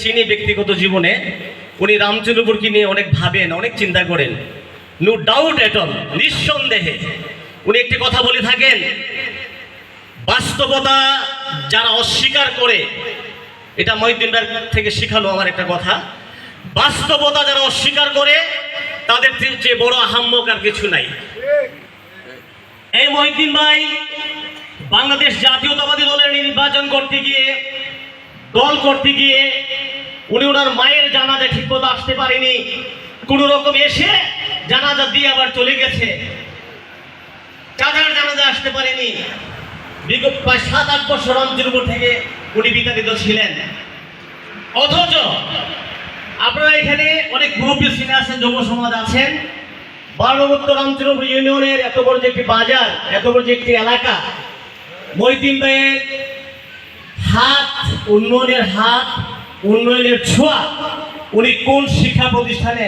চিনি ব্যক্তিগত জীবনে উনি রামচন্দ্রপুরকে নিয়ে অনেক ভাবেন, অনেক চিন্তা করেন। নো ডাউট এট অল নিঃসন্দেহে। উনি একটি কথা বলে থাকেন, বাস্তবতা যারা অস্বীকার করে, এটা মহিদ্দিনদার থেকে শিখালো আমার একটা কথা, বাস্তবতা যারা অস্বীকার করে, তাদের চেয়ে বড় আহাম্মক আর কিছু নাই। এই মহিদ্দিন ভাই বাংলাদেশ জাতীয়তাবাদী দলের নির্বাচন করতে গিয়ে, দল করতে গিয়ে উনি ওনার মায়ের জানাজা ঠিক মতো আসতে পারেনি। কোনো রকম এসে জানাজা দিয়ে আবার চলে গেছে। চাচার জানাজা আসতে পারেনি। বিগত প্রায় সাত আট বছর রামচন্দ্রপুর থেকে উনি বিতাড়িত ছিলেন। অথচ আপনারা এখানে অনেক মুরব্বী সিনে আছেন, যুব সমাজ আছেন। বারবত্ত রামচন্দ্রপুর ইউনিয়নের এত বড় যে একটি বাজার, এত বড় যে একটি এলাকা মহিদিন ভাইয়ের হাত, উন্নয়নের হাত উন্নয়নের ছোঁয়া। উনি কোন শিক্ষা প্রতিষ্ঠানে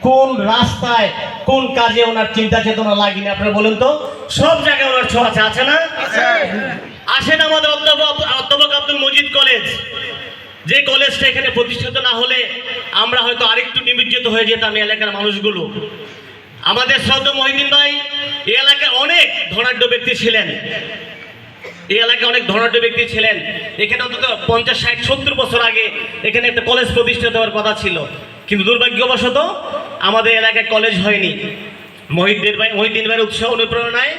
কোন রাস্তায় কোন কাজে ওনার চিন্তা চেতনা লাগেনি? আপনারা বলেন তো। সব জায়গায় ওনার ছোঁয়া আছে আছে না? আসেন আমাদের অধ্যাপক অধ্যাপক আব্দুল মজিদ কলেজ। যে কলেজটা এখানে প্রতিষ্ঠিত না হলে আমরা হয়তো আরেকটু নিমজ্জিত হয়ে যেতাম এই এলাকার মানুষগুলো। আমাদের শ্রদ্ধ মহিদিন ভাই এলাকায় অনেক ধনাঢ্য ব্যক্তি ছিলেন। এই এলাকায় অনেক ধনাঢ্য ব্যক্তি ছিলেন। এখানে অন্তত পঞ্চাশ, ষাট, সত্তর বছর আগে এখানে একটা কলেজ প্রতিষ্ঠা দেওয়ার কথা ছিল। কিন্তু দুর্ভাগ্যবশত আমাদের এলাকায় কলেজ হয়নি। মহিদ্দিন ভাই মহিদ্দিন ভাইয়ের উৎসাহ অনুপ্রেরণায়,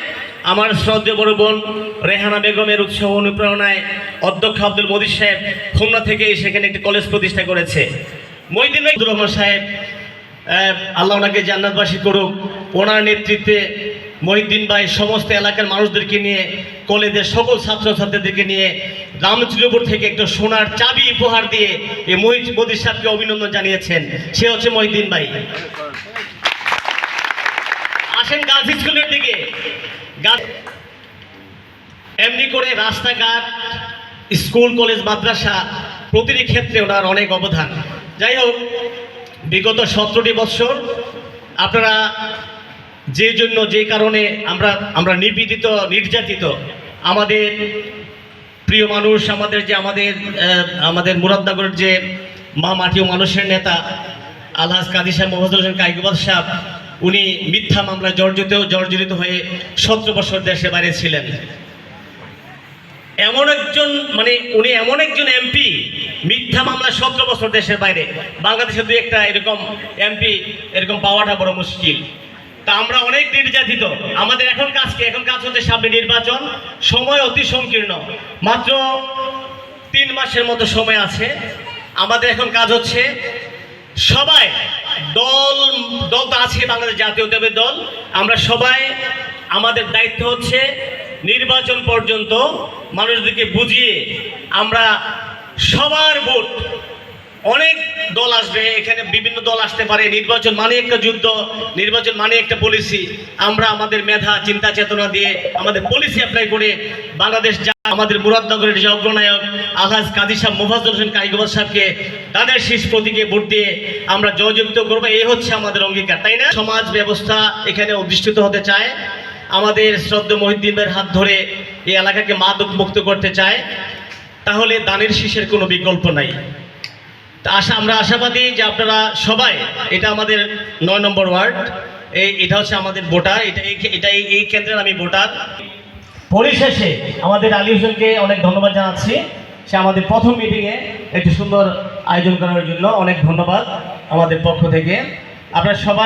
আমার শ্রদ্ধেয় বড় বোন রেহানা বেগমের উৎসাহ অনুপ্রেরণায় অধ্যক্ষ আব্দুল মদির সাহেব খুলনা থেকে সেখানে একটি কলেজ প্রতিষ্ঠা করেছে। মহিদ্দিন ভাই রহমান সাহেব আল্লাহ ওনাকে জান্নাতবাসী করুক। ওনার নেতৃত্বে মহিদ্দিন ভাই, সমস্ত এলাকার মানুষদেরকে নিয়ে, কলেজের সকল ছাত্রছাত্রীদেরকে নিয়ে রামচন্দ্রপুর থেকে একটা সোনার চাবি উপহার দিয়ে এই মহিদ মোদির সাহেবকে অভিনন্দন জানিয়েছেন। সে হচ্ছে মহিদ্দিন ভাই। আসেন গার্লস স্কুলের দিকে। এমনি করে রাস্তাঘাট, স্কুল, কলেজ, মাদ্রাসা প্রতিটি ক্ষেত্রে ওনার অনেক অবদান। যাই হোক, বিগত সতেরোটি বৎসর আপনারা যে জন্য, যে কারণে আমরা আমরা নিপীড়িত নির্যাতিত, আমাদের প্রিয় মানুষ, আমাদের যে আমাদের আমাদের মুরাদনগরের যে মা মাটি মানুষের নেতা, আলহাজ কাদি সাহেব, মোহাম্মদ হোসেন কাইকুবাদ সাহেব, উনি মিথ্যা মামলায় জর্জরিত জর্জরিত হয়ে সতেরো বছর দেশে বাইরে ছিলেন। এমন একজন মানে উনি এমন একজন এমপি, মিথ্যা মামলা সতেরো বছর দেশের বাইরে। বাংলাদেশে দুই একটা এরকম এমপি, এরকম পাওয়াটা বড় মুশকিল। তা আমরা অনেক নির্যাতিত। আমাদের এখন কাজ কি? এখন কাজ হচ্ছে সামনে নির্বাচন। সময় অতি সংকীর্ণ। মাত্র তিন মাসের মতো সময় আছে। আমাদের এখন কাজ হচ্ছে সবাই দল দল তো আছে বাংলাদেশ জাতীয়তাবাদী দল। আমরা সবাই, আমাদের দায়িত্ব হচ্ছে নির্বাচন পর্যন্ত মানুষদেরকে বুঝিয়ে আমরা সবার ভোট অনেক দল আসবে, এখানে বিভিন্ন দল আসতে পারে। নির্বাচন মানে একটা যুদ্ধ, নির্বাচন মানে একটা পলিসি আমরা আমাদের মেধা, চিন্তা, চেতনা দিয়ে আমাদের পলিসি অ্যাপ্লাই করে বাংলাদেশ আমাদের মুরাদনগরের যে অগ্রনায়ক আলহাজ কাজী সাহেব মুফাজুল হোসেন কাইগুবাদ সাহেবকে তাদের শীষ প্রতীকে ভোট দিয়ে আমরা জয়যুক্ত করব। এই হচ্ছে আমাদের অঙ্গীকার, তাই না? সমাজ ব্যবস্থা এখানে অধিষ্ঠিত হতে চায়। আমাদের শ্রদ্ধ মহিদ্দিনের হাত ধরে এই এলাকাকে মাদক মুক্ত করতে চায়। তাহলে দানের শীষের কোনো বিকল্প নাই। আশা, আমরা আশাবাদী যে আপনারা সবাই, এটা আমাদের নয় নম্বর ওয়ার্ড, এই, এটা হচ্ছে আমাদের ভোটার, এটা এটা এই- কেন্দ্রের আমি ভোটার। পরিশেষে আমাদের আলী হোসেনকে অনেক ধন্যবাদ জানাচ্ছি। সে আমাদের প্রথম মিটিংয়ে একটি সুন্দর আয়োজন করার জন্য অনেক ধন্যবাদ আমাদের পক্ষ থেকে। আপনারা সবাই